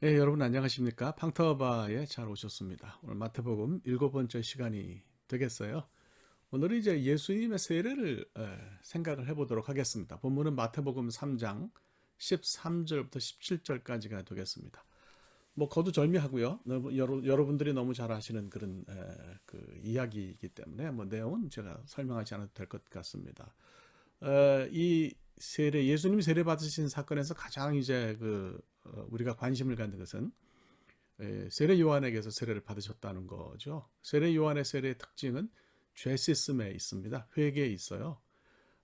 네, 여러분 안녕하십니까? 팡터바에 잘 오셨습니다. 오늘 마태복음 일곱 번째 시간이 되겠어요. 오늘은 이제 예수님의 세례를 에, 생각을 해보도록 하겠습니다. 본문은 마태복음 3장 13절부터 17절까지가 되겠습니다. 뭐 거두절미하고요. 여러분들이 너무 잘 아시는 그런 에, 그 이야기이기 때문에 뭐 내용은 제가 설명하지 않아도 될 것 같습니다. 에, 이 세례 예수님 세례 받으신 사건에서 가장 이제 그 어, 우리가 관심을 갖는 것은 에, 세례 요한에게서 세례를 받으셨다는 거죠. 세례 요한의 세례의 특징은 죄 씻음에 있습니다. 회개에 있어요.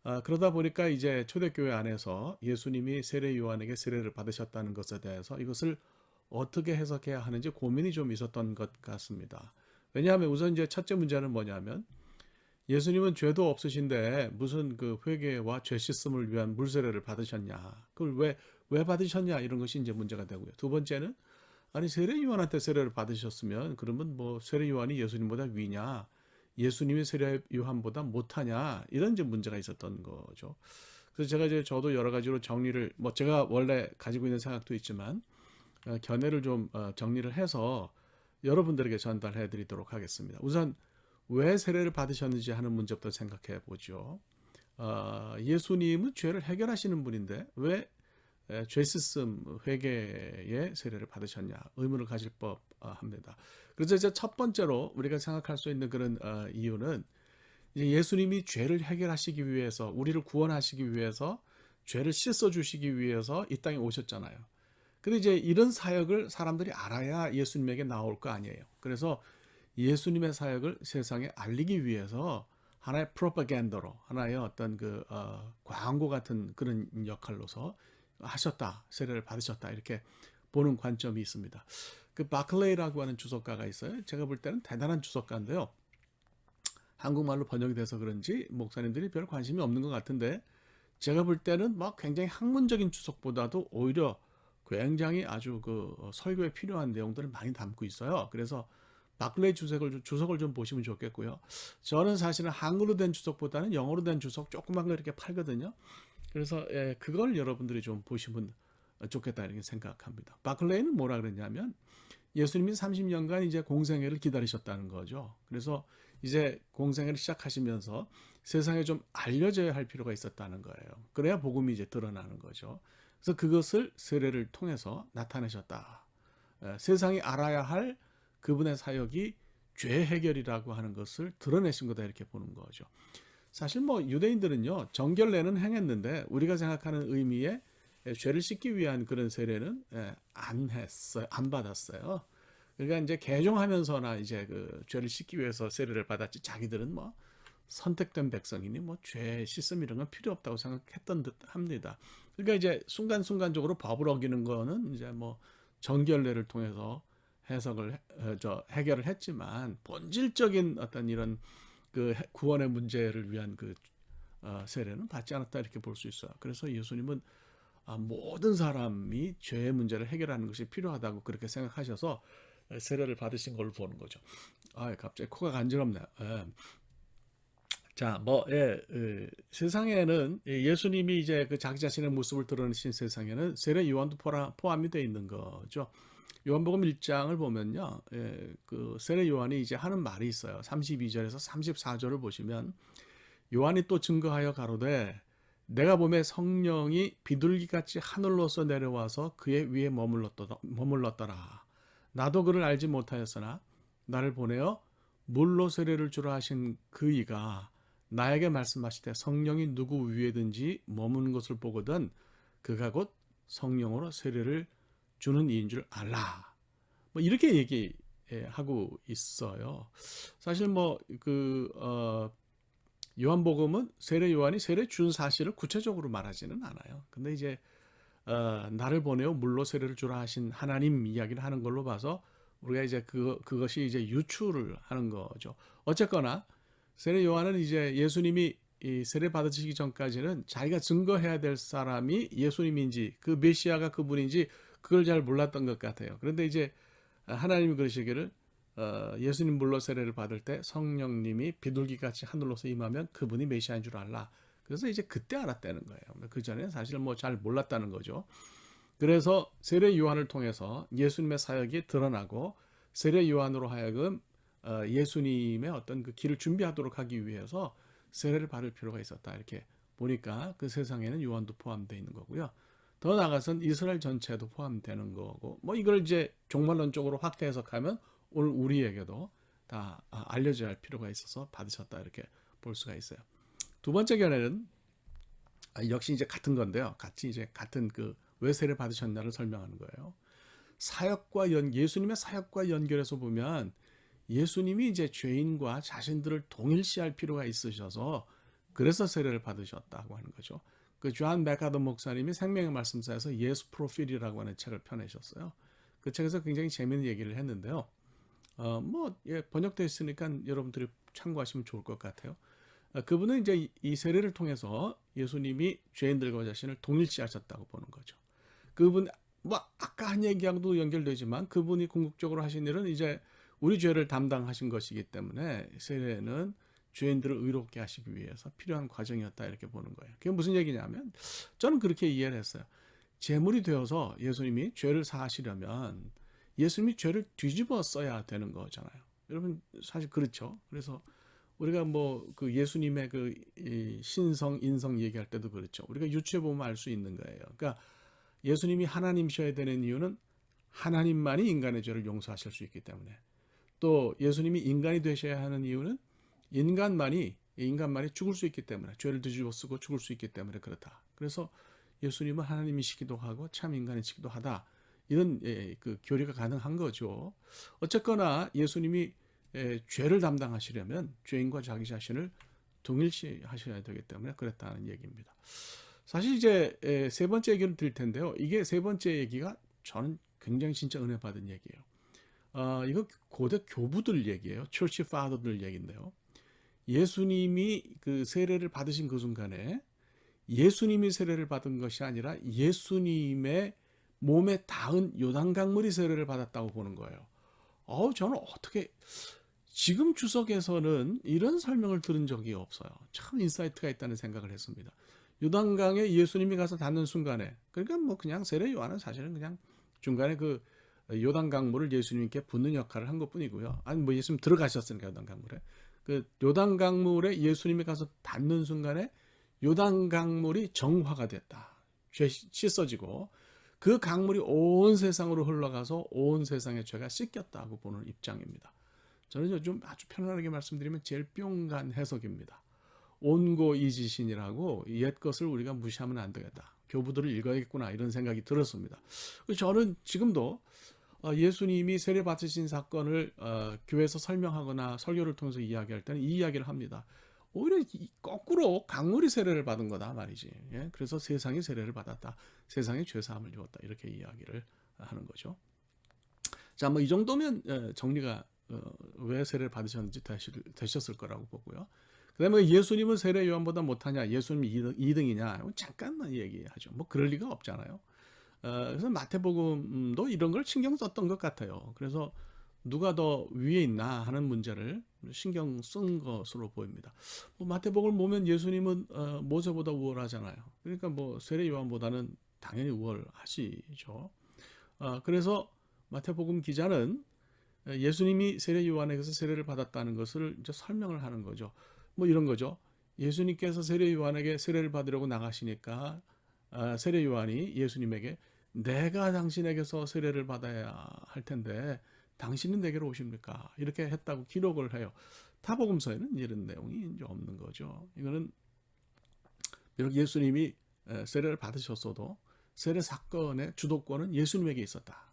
아, 그러다 보니까 이제 초대교회 안에서 예수님이 세례 요한에게 세례를 받으셨다는 것에 대해서 이것을 어떻게 해석해야 하는지 고민이 좀 있었던 것 같습니다. 왜냐하면 우선 이제 첫째 문제는 뭐냐면 예수님은 죄도 없으신데 무슨 그 회개와 죄 씻음을 위한 물세례를 받으셨냐? 그걸 왜, 왜 받으셨냐? 이런 것이 이제 문제가 되고요. 두 번째는 아니 세례 요한한테 세례를 받으셨으면 그러면 뭐 세례 요한이 예수님보다 위냐? 예수님이 세례 요한보다 못하냐? 이런 이제 문제가 있었던 거죠. 그래서 제가 이제 저도 여러 가지로 정리를 뭐 제가 원래 가지고 있는 생각도 있지만 어, 견해를 좀 어, 정리를 해서 여러분들에게 전달해 드리도록 하겠습니다. 우선 왜 세례를 받으셨는지 하는 문제부터 생각해 보죠. 어, 예수님은 죄를 해결하시는 분인데 왜 죄스씀 회개의 세례를 받으셨냐 의문을 가질 법합니다. 그래서 이제 첫 번째로 우리가 생각할 수 있는 그런 어, 이유는 예수님이 죄를 해결하시기 위해서 우리를 구원하시기 위해서 죄를 씻어 주시기 위해서 이 땅에 오셨잖아요. 근데 이제 이런 사역을 사람들이 알아야 예수님에게 나올 거 아니에요. 그래서 예수님의 사역을 세상에 알리기 위해서 하나의 프로파간더로 하나의 어떤 그 어, 광고 같은 그런 역할로서 하셨다 세례를 받으셨다 이렇게 보는 관점이 있습니다. 그 바클레이라고 하는 주석가가 있어요. 제가 볼 때는 대단한 주석가인데요. 한국말로 번역이 돼서 그런지 목사님들이 별 관심이 없는 것 같은데 제가 볼 때는 막 굉장히 학문적인 주석보다도 오히려 굉장히 아주 그 설교에 필요한 내용들을 많이 담고 있어요. 그래서 바클레이 주석을, 주석을 좀 보시면 좋겠고요. 저는 사실은 한글로 된 주석보다는 영어로 된 주석 조그만 거 이렇게 팔거든요. 그래서 예, 그걸 여러분들이 좀 보시면 좋겠다 이렇게 생각합니다. 바클레이는 뭐라 그랬냐면 예수님이 30년간 이제 공생애를 기다리셨다는 거죠. 그래서 이제 공생애를 시작하시면서 세상에 좀 알려져야 할 필요가 있었다는 거예요. 그래야 복음이 이제 드러나는 거죠. 그래서 그것을 세례를 통해서 나타내셨다. 예, 세상이 알아야 할 그분의 사역이 죄 해결이라고 하는 것을 드러내신 거다 이렇게 보는 거죠. 사실 뭐 유대인들은요 정결례는 행했는데 우리가 생각하는 의미의 죄를 씻기 위한 그런 세례는 예, 안 했어요, 안 받았어요. 그러니까 이제 개종하면서나 이제 그 죄를 씻기 위해서 세례를 받았지 자기들은 뭐 선택된 백성이니 뭐 죄 씻음 이런 건 필요 없다고 생각했던 듯 합니다. 그러니까 이제 순간순간적으로 법을 어기는 거는 이제 뭐 정결례를 통해서 해석을 어, 저 해결을 했지만 본질적인 어떤 이런 그 구원의 문제를 위한 그 어, 세례는 받지 않았다 이렇게 볼 수 있어요. 그래서 예수님은 아, 모든 사람이 죄의 문제를 해결하는 것이 필요하다고 그렇게 생각하셔서 세례를 받으신 걸로 보는 거죠. 아, 갑자기 코가 간지럽네요. 예. 자, 뭐, 예, 예, 세상에는 예수님이 이제 그 자기 자신의 모습을 드러내신 세상에는 세례 요한도 포함이 되어 있는 거죠. 요한복음 1장을 보면요. 예, 그 세례 요한이 이제 하는 말이 있어요. 32절에서 34절을 보시면 요한이 또 증거하여 가로되 내가 봄에 성령이 비둘기같이 하늘로서 내려와서 그의 위에 머물렀더라. 나도 그를 알지 못하였으나 나를 보내어 물로 세례를 주라 하신 그 이가 나에게 말씀하시되 성령이 누구 위에든지 머무는 것을 보거든 그가 곧 성령으로 세례를 주는 이인 줄 알라. 뭐 이렇게 얘기하고 있어요. 사실 뭐그 어, 요한복음은 세례 요한이 세례 준 사실을 구체적으로 말하지는 않아요. 근데 이제 어, 나를 보내어 물로 세례를 주라 하신 하나님 이야기를 하는 걸로 봐서 우리가 이제 그 그것이 이제 유추를 하는 거죠. 어쨌거나 세례 요한은 이제 예수님이 이 세례 받으시기 전까지는 자기가 증거해야 될 사람이 예수님인지 그 메시아가 그분인지 그걸 잘 몰랐던 것 같아요. 그런데 이제 하나님이 그러시기를 어, 예수님 물로 세례를 받을 때 성령님이 비둘기 같이 하늘로서 임하면 그분이 메시아인 줄 알라. 그래서 이제 그때 알았다는 거예요. 그 전에 사실 뭐 잘 몰랐다는 거죠. 그래서 세례 요한을 통해서 예수님의 사역이 드러나고 세례 요한으로 하여금 어, 예수님의 어떤 그 길을 준비하도록 하기 위해서 세례를 받을 필요가 있었다. 이렇게 보니까 그 세상에는 요한도 포함되어 있는 거고요. 더 나아가선 이스라엘 전체도 포함되는 거고 뭐 이걸 이제 종말론적으로 확대 해석하면 오늘 우리에게도 다 아, 알려져야 할 필요가 있어서 받으셨다 이렇게 볼 수가 있어요. 두 번째 견해는 아, 역시 이제 같은 건데요. 같이 이제 같은 그 외세를 받으셨나를 설명하는 거예요. 사역과 연 예수님의 사역과 연결해서 보면 예수님이 이제 죄인과 자신들을 동일시할 필요가 있으셔서 그래서 세례를 받으셨다고 하는 거죠. 그 조한 메카더 목사님이 생명의 말씀사에서 예수 프로필이라고 하는 책을 펴내셨어요. 그 책에서 굉장히 재미있는 얘기를 했는데요. 어, 뭐, 예, 번역되어 있으니까 여러분들이 참고하시면 좋을 것 같아요. 어, 그분은 이제 이- 이 세례를 통해서 예수님이 죄인들과 자신을 동일시하셨다고 보는 거죠. 그분, 뭐, 아까 한 얘기하고도 연결되지만 그분이 궁극적으로 하신 일은 이제 우리 죄를 담당하신 것이기 때문에 세례는 죄인들을 의롭게 하시기 위해서 필요한 과정이었다 이렇게 보는 거예요. 그게 무슨 얘기냐면 저는 그렇게 이해를 했어요. 제물이 되어서 예수님이 죄를 사하시려면 예수님이 죄를 뒤집어 써야 되는 거잖아요. 여러분 사실 그렇죠. 그래서 우리가 뭐 그 예수님의 그이 신성 인성 얘기할 때도 그렇죠. 우리가 유추해 보면 알 수 있는 거예요. 그러니까 예수님이 하나님이셔야 되는 이유는 하나님만이 인간의 죄를 용서하실 수 있기 때문에 또 예수님이 인간이 되셔야 하는 이유는 인간만이 인간만이 죽을 수 있기 때문에 죄를 뒤집어 쓰고 죽을 수 있기 때문에 그렇다. 그래서 예수님은 하나님이시기도 하고 참 인간이시기도 하다. 이런 예, 그 교리가 가능한 거죠. 어쨌거나 예수님이 예, 죄를 담당하시려면 죄인과 자기 자신을 동일시 하셔야 되기 때문에 그랬다는 얘기입니다. 사실 이제 예, 세 번째 얘기를 드릴 텐데요. 이게 세 번째 얘기가 저는 굉장히 진짜 은혜 받은 얘기예요. 어, 이거 고대 교부들 얘기예요. 철치 파더들 얘기인데요. 예수님이 그 세례를 받으신 그 순간에 예수님이 세례를 받은 것이 아니라 예수님의 몸에 닿은 요단 강물이 세례를 받았다고 보는 거예요. 어우, 저는 어떻게 지금 주석에서는 이런 설명을 들은 적이 없어요. 참 인사이트가 있다는 생각을 했습니다. 요단강에 예수님이 가서 닿는 순간에 그러니까 뭐 그냥 세례 요한은 사실은 그냥 중간에 그 요단강 물을 예수님께 붓는 역할을 한 것뿐이고요. 아니 뭐 예수님 들어가셨으니까 요단강 물에 그 요단 강물에 예수님이 가서 닿는 순간에 요단 강물이 정화가 됐다. 죄 씻어지고 그 강물이 온 세상으로 흘러가서 온 세상의 죄가 씻겼다고 보는 입장입니다. 저는 요즘 아주 편안하게 말씀드리면 제일 뿅간 해석입니다. 온고이지신이라고 옛 것을 우리가 무시하면 안 되겠다. 교부들을 읽어야겠구나 이런 생각이 들었습니다. 저는 지금도 어, 예수님이 세례 받으신 사건을 어, 교회에서 설명하거나 설교를 통해서 이야기할 때는 이 이야기를 합니다. 오히려 이- 거꾸로 강물이 세례를 받은 거다 말이지. 예? 그래서 세상이 세례를 받았다. 세상에 죄 사함을 입었다. 이렇게 이야기를 하는 거죠. 자, 뭐 이 정도면 예, 정리가 어, 왜 세례를 받으셨는지 되셨을 거라고 보고요. 그다음에 예수님은 세례 요한보다 못하냐? 예수님이 2등, 2등이냐? 잠깐만 얘기하죠. 뭐 그럴 리가 없잖아요. 어, 그래서 마태복음도 이런 걸 신경 썼던 것 같아요. 그래서 누가 더 위에 있나 하는 문제를 신경 쓴 것으로 보입니다. 뭐 마태복음을 보면 예수님은 어, 모세보다 우월하잖아요. 그러니까 뭐 세례 요한보다는 당연히 우월하시죠. 어, 그래서 마태복음 기자는 예수님이 세례 요한에게서 세례를 받았다는 것을 이제 설명을 하는 거죠. 뭐 이런 거죠. 예수님께서 세례 요한에게 세례를 받으려고 나가시니까 아, 세례 요한이 예수님에게 내가 당신에게서 세례를 받아야 할 텐데 당신은 내게로 오십니까? 이렇게 했다고 기록을 해요. 타복음서에는 이런 내용이 이제 없는 거죠. 이거는 비록 예수님이 에, 세례를 받으셨어도 세례 사건의 주도권은 예수님에게 있었다.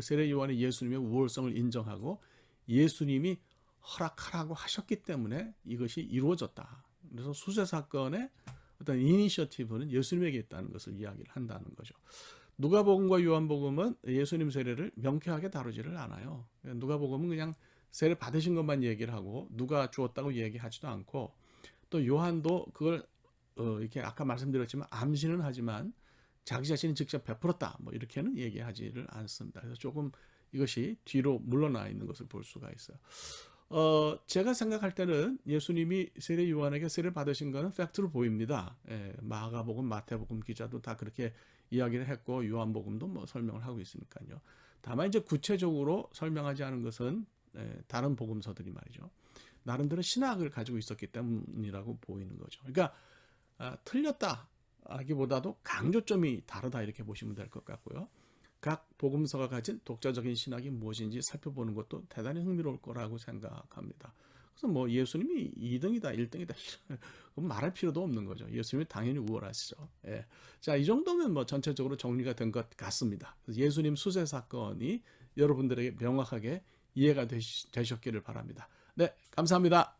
세례 요한이 예수님의 우월성을 인정하고 예수님이 허락하라고 하셨기 때문에 이것이 이루어졌다. 그래서 수세 사건의 어떤 이니셔티브는 예수님에게 있다는 것을 이야기를 한다는 거죠. 누가복음과 요한복음은 예수님 세례를 명쾌하게 다루지를 않아요. 누가복음은 그냥 세례 받으신 것만 얘기를 하고 누가 주었다고 얘기하지도 않고 또 요한도 그걸 어, 이렇게 아까 말씀드렸지만 암시는 하지만 자기 자신이 직접 베풀었다 뭐 이렇게는 얘기하지를 않습니다. 그래서 조금 이것이 뒤로 물러나 있는 것을 볼 수가 있어요. 어, 제가 생각할 때는 예수님이 세례 요한에게 세례 받으신 거는 팩트로 보입니다. 예, 마가복음, 마태복음 기자도 다 그렇게 이야기를 했고 요한복음도 뭐 설명을 하고 있으니까요. 다만 이제 구체적으로 설명하지 않은 것은 에, 다른 복음서들이 말이죠. 나름대로 신학을 가지고 있었기 때문이라고 보이는 거죠. 그러니까 아, 틀렸다 하기보다도 강조점이 다르다 이렇게 보시면 될 것 같고요. 각 복음서가 가진 독자적인 신학이 무엇인지 살펴보는 것도 대단히 흥미로울 거라고 생각합니다. 그래서 뭐 예수님이 2등이다, 1등이다 그건 말할 필요도 없는 거죠. 예수님이 당연히 우월하시죠. 예. 자, 이 정도면 뭐 전체적으로 정리가 된 것 같습니다. 예수님 수세 사건이 여러분들에게 명확하게 이해가 되시, 되셨기를 바랍니다. 네, 감사합니다.